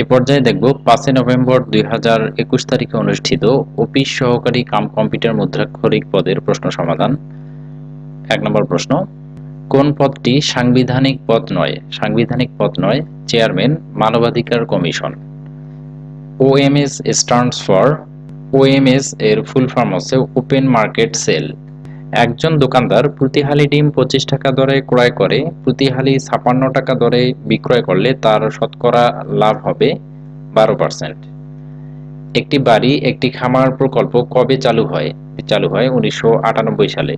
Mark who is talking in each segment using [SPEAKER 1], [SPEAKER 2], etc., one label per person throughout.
[SPEAKER 1] এ পর্যায়ে দেখব, পাঁচই নভেম্বর দুই হাজার একুশ তারিখে অনুষ্ঠিত অফিস সহকারী কাম কম্পিউটার মুদ্রাক্ষরিক পদের প্রশ্ন সমাধান। এক নম্বর প্রশ্ন, কোন পদটি সাংবিধানিক পদ নয়? সাংবিধানিক পদ নয়, চেয়ারম্যান, মানবাধিকার commission. OMS stands for OMS এর ফুল ফর্ম হচ্ছে ওপেন মার্কেট সেল একজন দোকানদার প্রতি হালি ডিম পঁচিশ টাকা দরে ক্রয় করে প্রতি হালি ছাপান্ন টাকা দরে বিক্রয় করলে তার শতকরা লাভ হবে বারো পার্সেন্ট। একটি বাড়ি, একটি খামার প্রকল্প কবে চালু হয়? চালু হয় উনিশশো আটানব্বই সালে।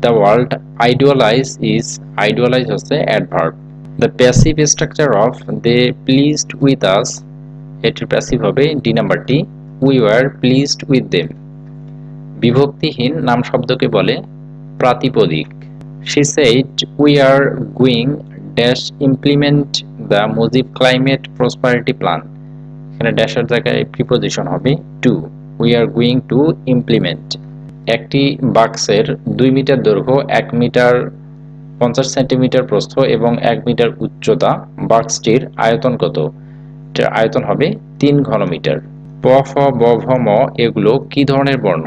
[SPEAKER 1] The world idealise is idealise হচ্ছে adverb the passive structure of they pleased with us এটির প্যাসিভ হবে ডি নাম্বারটি we were pleased with them বিভক্তিহীন নাম শব্দকে বলে প্রাতিপদিক। She said we are going dash implement the Mujib climate prosperity plan এখানে ড্যাশের জায়গায় প্রিপোজিশন হবে to we are going to implement একটি বাক্সের দুই মিটার দৈর্ঘ্য, এক মিটার পঞ্চাশ সেন্টিমিটার প্রস্থ এবং এক মিটার উচ্চতা বাক্সটির আয়তন কত? আয়তন হবে তিন ঘনমিটার। প, ফ, ব, ভ, ম এগুলো কি ধরনের বর্ণ?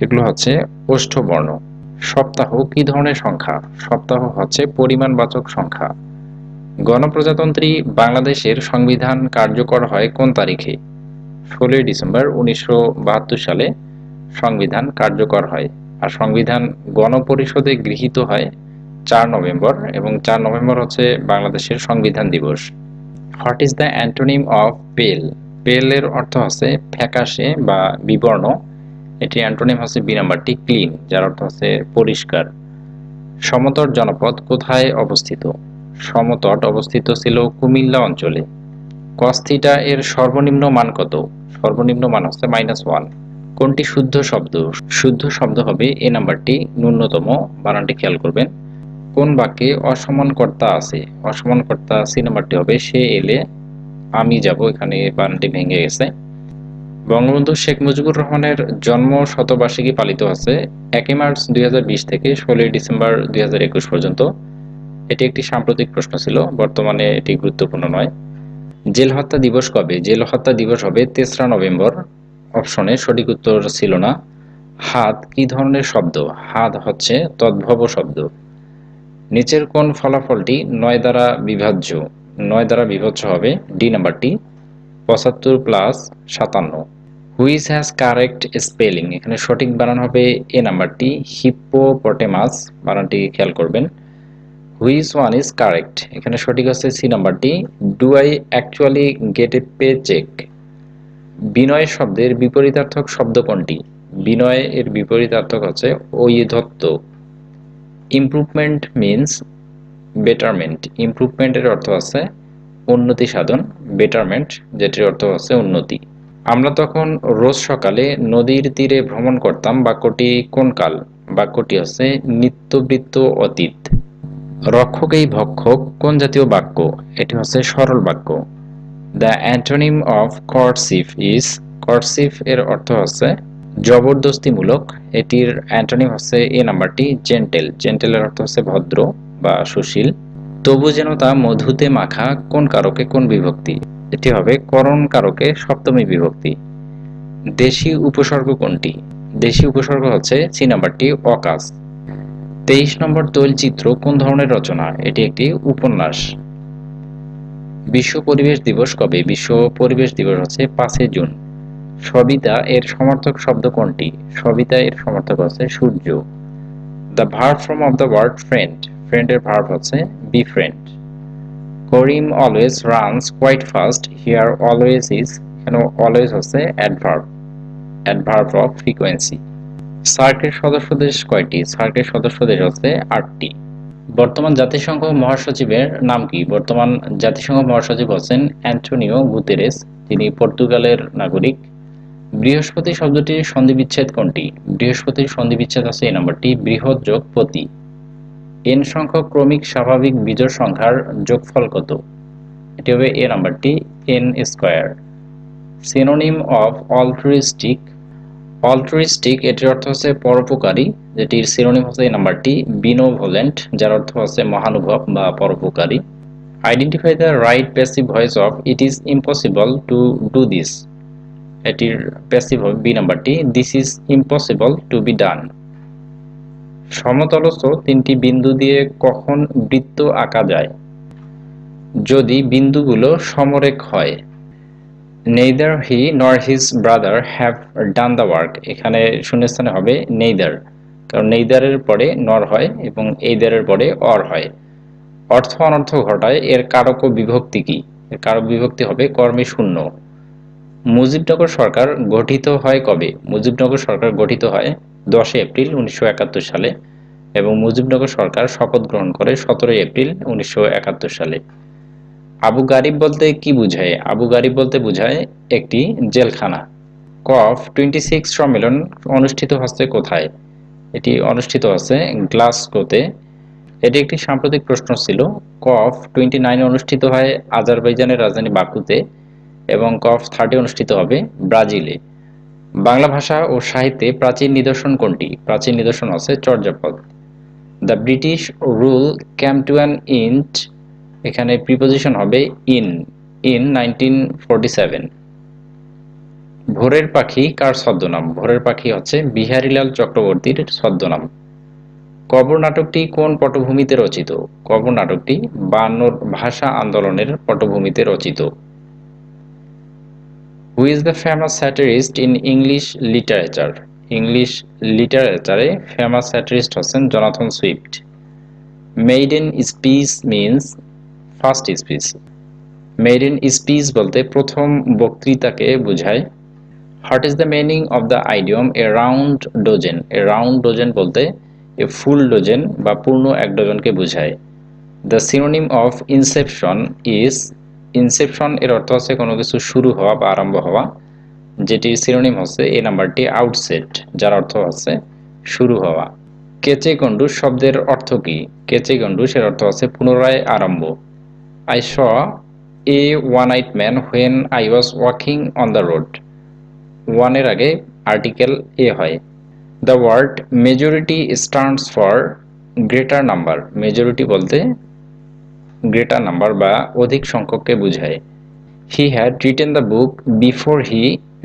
[SPEAKER 1] এগুলো হচ্ছে ওষ্ঠ বর্ণ সপ্তাহ কি ধরনের সংখ্যা? সপ্তাহ হচ্ছে পরিমাণবাচক সংখ্যা। গণপ্রজাতন্ত্রী বাংলাদেশের সংবিধান কার্যকর হয় কোন তারিখে? ষোলোই ডিসেম্বর উনিশশো বাহাত্তর সালে সংবিধান কার্যকর হয় আর সংবিধান গণপরিষদে গৃহীত হয় চার নভেম্বর এবং চার নভেম্বর হচ্ছে বাংলাদেশের সংবিধান দিবস। What is the antonym of pale? পেলের অর্থ হচ্ছে ফ্যাকাশে বা বিবর্ণ। এটি অ্যান্টোনিম হচ্ছে বি নাম্বারটি ক্লিন, যার অর্থ হচ্ছে পরিষ্কার। সমতট জনপদ কোথায় অবস্থিত? সমতট অবস্থিত ছিল কুমিল্লা অঞ্চলে। কস্থিটা এর সর্বনিম্ন মান কত? সর্বনিম্ন মান হচ্ছে মাইনাস ওয়ান কোনটি শুদ্ধ শব্দ? শুদ্ধ শব্দ হবে এ নাম্বারটি, ন্যূনতম বানানটি খেয়াল করবেন। কোন বাক্যে অসমান কর্তা আছে? অসমান কর্তা সি নাম্বারটি হবে, সে এলে আমি যাব, এখানে বানানটি ভেঙে গেছে। বঙ্গবন্ধু শেখ মুজিবুর রহমানের জন্ম শতবার্ষিকী পালিত আছে একই মার্চ দুই হাজার বিশ থেকে ষোলোই ডিসেম্বর দুই হাজার একুশ পর্যন্ত। এটি একটি সাম্প্রতিক প্রশ্ন ছিল, বর্তমানে এটি গুরুত্বপূর্ণ নয়। জেল হত্যা দিবস কবে? জেল হত্যা দিবস হবে তেসরা নভেম্বর। অপশনে সঠিক উত্তর ছিল না। হাত কি ধরনের শব্দ? হাত হচ্ছে তদ্ভব শব্দ। নিচের কোন ফলাফলটি নয় দ্বারা বিভাজ্য? নয় দ্বারা বিভাজ্য হবে। ডি নাম্বারটি। পঁচাত্তর প্লাস সাতান্ন। হুইচ হ্যাজ কারেক্ট স্পেলিং এখানে সঠিক বানান হবে এ নাম্বারটি হিপ্পোপটেমাস বানানটি খেয়াল করবেন। হুইচ ওয়ান ইজ কারেক্ট এখানে সঠিক আছে সি নাম্বারটি। Do I actually get a pay check বিনয় শব্দের বিপরীতার্থক শব্দ কোনটি? বিনয় এর বিপরীতার্থক হচ্ছে ঐধত্ব ইমপ্রুভমেন্ট মিনস বেটারমেন্ট ইমপ্রুভমেন্টের অর্থ আছে উন্নতি সাধন। বেটারমেন্ট, যেটির অর্থ হচ্ছে উন্নতি। আমরা তখন রোজ সকালে নদীর তীরে ভ্রমণ করতাম, বাক্যটি কোন কাল? বাক্যটি হচ্ছে নিত্যবৃত্ত অতীত। রক্ষক এই ভক্ষক কোন জাতীয় বাক্য? এটি হচ্ছে সরল বাক্য। The antonym of coercive is coercive এর অর্থ হচ্ছে জবরদস্তিমূলক। এটির অ্যান্টোনিম হচ্ছে এ নাম্বারটি জেন্টেল জেন্টেলের অর্থ হচ্ছে ভদ্র বা সুশীল। তবু যেন তা মধুতে মাখা কোন কারকে কোন বিভক্তি? এটি হবে করণ কারকে সপ্তমী বিভক্তি। দেশি উপসর্গ কোনটি? দেশি উপসর্গ হচ্ছে সি নাম্বারটি অকাশ তেইশ নম্বর তৈলচিত্র কোন ধরনের রচনা? এটি একটি উপন্যাস। বিশ্ব পরিবেশ দিবস কবে? বিশ্ব পরিবেশ দিবস হচ্ছে পাঁচই জুন। সবিতা এর সমর্থক শব্দ কোনটি? সবিতা এর সমর্থক হচ্ছে সূর্য। The verb form of the word friend. ফ্রেন্ডের ভার্ব হচ্ছে befriend Karim always runs quite fast here always is এখানে অলওয়েজ হচ্ছে অ্যাডভার্ব অ্যাডভার্ব অফ ফ্রিকোয়েন্সি সার্কের সদস্য দেশ কয়টি? সার্কের সদস্য দেশ হচ্ছে আটটি। বর্তমান জাতিসংঘ মহাসচিবের নাম কি? বর্তমান জাতিসংঘ মহাসচিব হচ্ছেন অ্যান্টোনিও গুতেরেস, তিনি পর্তুগালের নাগরিক। বৃহস্পতি শব্দটির সন্ধিবিচ্ছেদ কোনটি? বৃহস্পতির সন্ধিবিচ্ছেদ আছে এই নম্বরটি, বৃহৎ যোগ পতি এন সংখ্যক ক্রমিক স্বাভাবিক বীজোড় সংখ্যার যোগফল কত? এটি হবে এ নাম্বারটি N square. Synonym of altruistic altruistic এটির অর্থ হচ্ছে পরোপকারী, যেটির সিনোনিম হচ্ছে এই নাম্বারটি, বিনোভোলেন্ট, যার অর্থ হচ্ছে মহানুভব বা পরোপকারী। Identify the right passive voice of it is impossible to do this এটির প্যাসিভ হবে বি নাম্বারটি this is impossible to be done সমতলস্থ তিনটি বিন্দু দিয়ে কখন বৃত্ত আঁকা যায়? যদি বিন্দুগুলো সমরেখ হয়, neither he nor his brother have done the work. এখানে শূন্যস্থানে হবে নেইদার, কারণ নেইদারের পরে নর হয় এবং এইদারের পরে অর হয়। অর্থ অনর্থ ঘটায়, এর কারক বিভক্তি কি? এর কারক বিভক্তি হবে কর্মে শূন্য। মুজিবনগর সরকার গঠিত হয় কবে? মুজিবনগর সরকার গঠিত হয় দশই এপ্রিল উনিশশো একাত্তর সালে এবং মুজিবনগর সরকার শপথ গ্রহণ করে সতেরোই এপ্রিল উনিশশো একাত্তর সালে। আবু গারিব বলতে কি বোঝায়? আবু গারিব বলতে বোঝায় একটি জেলখানা। কফ টোয়েন্টি সিক্স সম্মেলন অনুষ্ঠিত হচ্ছে কোথায়? এটি অনুষ্ঠিত হচ্ছে গ্লাসগোতে। এটি একটি সাম্প্রতিক প্রশ্ন ছিল। কফ টোয়েন্টি নাইনে অনুষ্ঠিত হয় আজারবাইজানের রাজধানী বাকুতে। এবং কফ থার্টি অনুষ্ঠিত হবে ব্রাজিলে। বাংলা ভাষা ও সাহিত্যে প্রাচীন নিদর্শন কোনটি? প্রাচীন নিদর্শন আছে Charyapada. The British rule came to an end, এখানে প্রিপোজিশন হবে ইন ইন নাইনটিন ভোরের পাখি কার ছদ্মনাম? ভোরের পাখি হচ্ছে বিহারীলাল চক্রবর্তীর ছদ্মনাম। কবর নাটকটি কোন পটভূমিতে রচিত? কবর নাটকটি বায়ান্নর ভাষা আন্দোলনের পটভূমিতে রচিত। Who is the famous satirist in English literature English লিটারেচারে famous satirist হচ্ছেন Jonathan Swift maiden speech means first speech maiden speech বলতে প্রথম বক্তৃতাকে বোঝায়। What is the meaning of the idiom a round dozen a round dozen বলতে a full dozen বা পূর্ণ এক ডজনকে বোঝায়। The synonym of inception is inception, এর অর্থ হচ্ছে কোনো কিছু শুরু হওয়া বা আরম্ভ হওয়া। যেটি সিনোনিম হচ্ছে এই নাম্বারটি আউটসেট যার অর্থ হচ্ছে শুরু হওয়া। কেচে গন্ডুস শব্দের অর্থ কি? কেচে গন্ডুস এর অর্থ হচ্ছে পুনরায় আরম্ভ। I saw a one eyed man when I was walking on the road ওয়ানের আগে আর্টিকেল এ হয়। The word majority stands for greater number majority বলতে গ্রেটার নাম্বার বা অধিক সংখ্যককে বোঝায়। He had written the book before he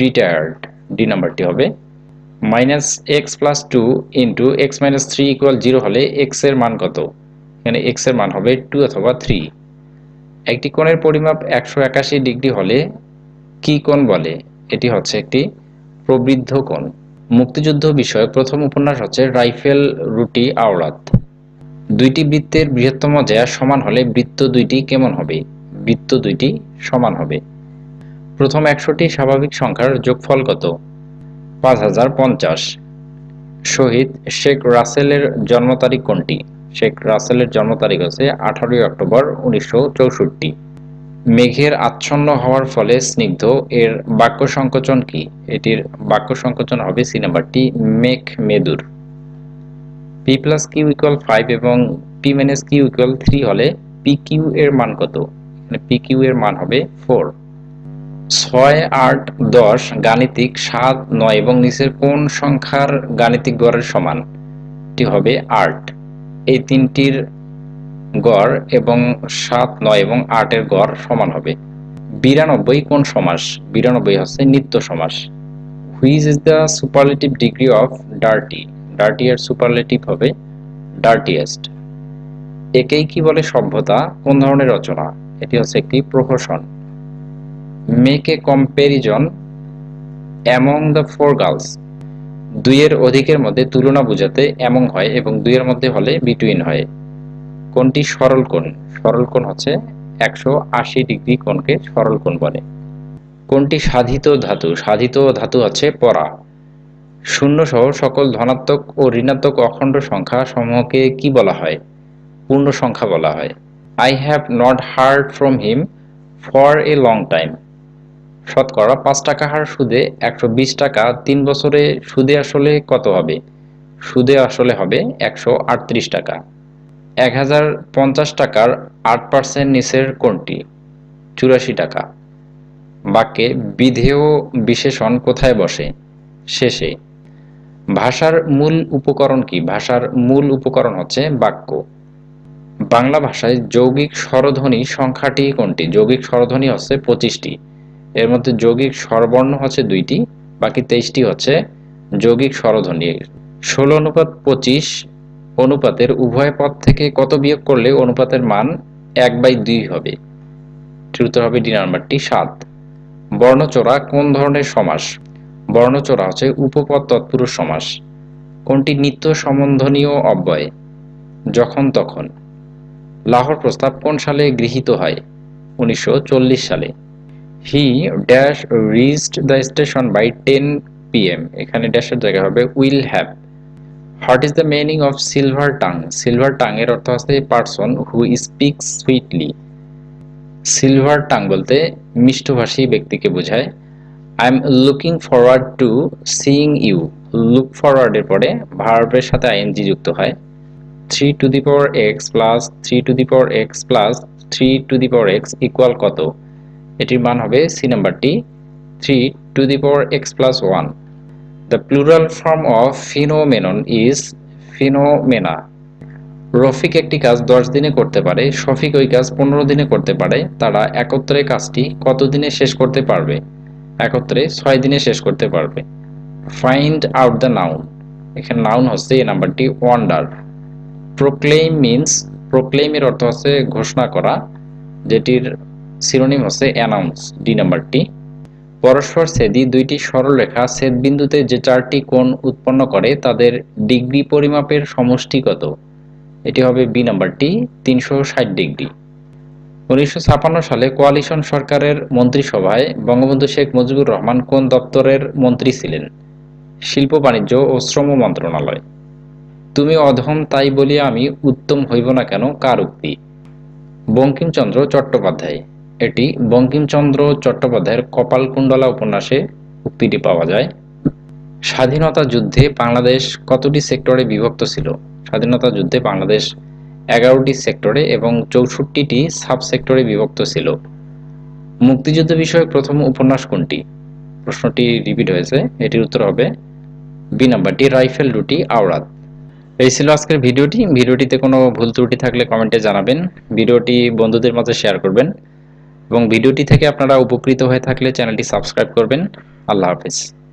[SPEAKER 1] retired D নাম্বারটি হবে minus X plus two into X minus three equal zero হলে এক্সের মান কত? এখানে এক্সের মান হবে টু অথবা থ্রি একটি কোণের পরিমাপ একশো একাশি ডিগ্রি হলে কি কোণ বলে? এটি হচ্ছে একটি প্রবৃদ্ধ কোণ। মুক্তিযুদ্ধ বিষয়ক প্রথম উপন্যাস হচ্ছে রাইফেল রুটি আওরাত। দুইটি বৃত্তের বৃহত্তম জ্যা সমান হলে বৃত্ত দুইটি কেমন হবে? বৃত্ত দুইটি সমান হবে। প্রথম একশোটি স্বাভাবিক সংখ্যার যোগফল কত? পাঁচ হাজার পঞ্চাশ। শহীদ শেখ রাসেলের জন্ম তারিখ কোনটি? শেখ রাসেলের জন্ম তারিখ হচ্ছে আঠারোই অক্টোবর উনিশশো চৌষট্টি। মেঘের আচ্ছন্ন হওয়ার ফলে স্নিগ্ধ। এর বাক্য সংকোচন কি? এটির বাক্য সংকোচন হবে সিনেমাটি মেঘ মেদুর P plus Q equal five এবং P minus Q equal three হলে পি কিউ এর মান কত? মানে পি কিউ এর মান হবে ফোর ছয়, আট, দশ, গাণিতিক সাত, নয় এবং নিচের কোন সংখ্যার গাণিতিক গড়ের সমান? এটি হবে আট। এই তিনটির গড় এবং সাত, নয় এবং আটের গড় সমান হবে। বিরানব্বই কোন সমাস? বিরানব্বই হচ্ছে নিত্য সমাস। Which is the superlative degree of dirty dirty এর সুপারলেটিভ হবে ডার্টিয়েস্ট। একেই কি বলে সভ্যতা? কোন ধরনের রচনা? এটি হচ্ছে একটি প্রহসন। Make a comparison among the four girls. দুইয়ের অধিকের মধ্যে তুলনা বোঝাতে এমং হয় এবং দুইয়ের মধ্যে হলে বিটুইন হয়। কোনটি সরল কোণ? সরল কোণ হচ্ছে একশো আশি ডিগ্রি কোণকে সরল কোণ বলে। কোনটি সাধিত ধাতু? সাধিত ধাতু হচ্ছে পরা। শূন্য সহ সকল ধনাত্মক ও ঋণাত্মক অখণ্ড সংখ্যা সমূহকে কি বলা হয়? পূর্ণ সংখ্যা বলা হয়। I have not heard from him for a long time শতকরা পাঁচ টাকা হার সুদে একশো বিশ টাকা তিন বছরে সুদে আসলে কত হবে? সুদে আসলে হবে একশো আটত্রিশ টাকা। এক হাজার পঞ্চাশ টাকার আট পার্সেন্ট নিচের কোনটি? চুরাশি টাকা। বাক্যে বিধেয় বিশেষণ কোথায় বসে? শেষে ভাষার মূল উপকরণ কি? ভাষার মূল উপকরণ হচ্ছে বাক্য। বাংলা ভাষায় যৌগিক স্বরধ্বনি সংখ্যাটি কোনটি? যৌগিক স্বরধ্বনি হচ্ছে পঁচিশটি। এর মধ্যে যৌগিক স্বরবর্ণ হচ্ছে দুইটি, বাকি তেইশটি হচ্ছে যৌগিক স্বরধ্বনি। ষোলো অনুপাত পঁচিশ অনুপাতের উভয় পদ থেকে কত বিয়োগ করলে অনুপাতের মান এক বাই দুই হবে? উত্তর হবে ডি নাম্বারটি সাত। বর্ণচোরা কোন ধরনের সমাস? বর্ণচোরা হচ্ছে উপপদ তৎপুরুষ সমাস। কোনটি নিত্য সম্বন্ধনীয় অব্যয়? যখন তখন। লাহোর প্রস্তাব কোন সালে গৃহীত হয়? উনিশশো চল্লিশ সালে। He dash reached the station by ten PM এখানে ড্যাশের জায়গা হবে will have what is the meaning of silver tongue silver tongue এর অর্থ আছে person who speaks sweetly silver tongue বলতে মিষ্টভাষী ব্যক্তিকে বোঝায়। I am looking forward to seeing you look ফরওয়ার্ডের পরে ভার্বের সাথে আইএনজি যুক্ত হয়। Three to the power x plus three to the power x plus three to the power x equal কত? এটির মান হবে সি নাম্বারটি three two the power x plus one the plural form of phenomenon is phenomena Rafiq একটি কাজ দশ দিনে করতে পারে, শফিক ওই কাজ পনেরো দিনে করতে পারে। তারা একত্রে কাজটি কত দিনে শেষ করতে পারবে? একত্রে ছয় দিনে শেষ করতে পারবে। ফাইন্ড আউট দ্য নাউন এখানে নাউন হচ্ছে এই নাম্বারটি ওয়ান্ডার প্রোক্লেইম মিন্স প্রোক্লেইমের অর্থ হচ্ছে ঘোষণা করা, যেটির সিনোনিম হচ্ছে অ্যানাউন্স ডি নাম্বারটি। পরস্পর ছেদি দুইটি সরলরেখা ছেদ বিন্দুতে যে চারটি কোণ উৎপন্ন করে, তাদের ডিগ্রি পরিমাপের সমষ্টি কত এটি হবে বি নাম্বারটি, তিনশো ষাট ডিগ্রি। উনিশশো সালে কোয়ালিশন সরকারের মন্ত্রিসভায় বঙ্গবন্ধু শেখ মুজিবুর রহমান কোন দপ্তরের মন্ত্রী ছিলেন? শিল্প, বাণিজ্য ও শ্রম মন্ত্রণালয়। তুমি অধম তাই বলিয়া আমি উত্তম হইব না কেন, কার উক্তি? বঙ্কিমচন্দ্র চট্টোপাধ্যায়। এটি বঙ্কিমচন্দ্র চট্টোপাধ্যায়ের কপালকুণ্ডলা উপন্যাসে উক্তিটি পাওয়া যায়। স্বাধীনতা যুদ্ধে বাংলাদেশ কতটি সেক্টরে বিভক্ত ছিল? স্বাধীনতা যুদ্ধে বাংলাদেশ এগারোটি সেক্টরে এবং চৌষট্টিটি সাব সেক্টরে বিভক্ত ছিল। মুক্তিযুদ্ধ বিষয়ক প্রথম উপন্যাস কোনটি? প্রশ্নটি রিপিট হয়েছে। এটির উত্তর হবে বি নাম্বারটি, রাইফেল রুটি আওরাত। এই ছিল আজকের ভিডিওটি। ভিডিওটিতে কোনো ভুল ত্রুটি থাকলে কমেন্টে জানাবেন। ভিডিওটি বন্ধুদের মাঝে শেয়ার করবেন এবং ভিডিওটি থেকে আপনারা উপকৃত হয়ে থাকলে চ্যানেলটি সাবস্ক্রাইব করবেন। আল্লাহ হাফিজ।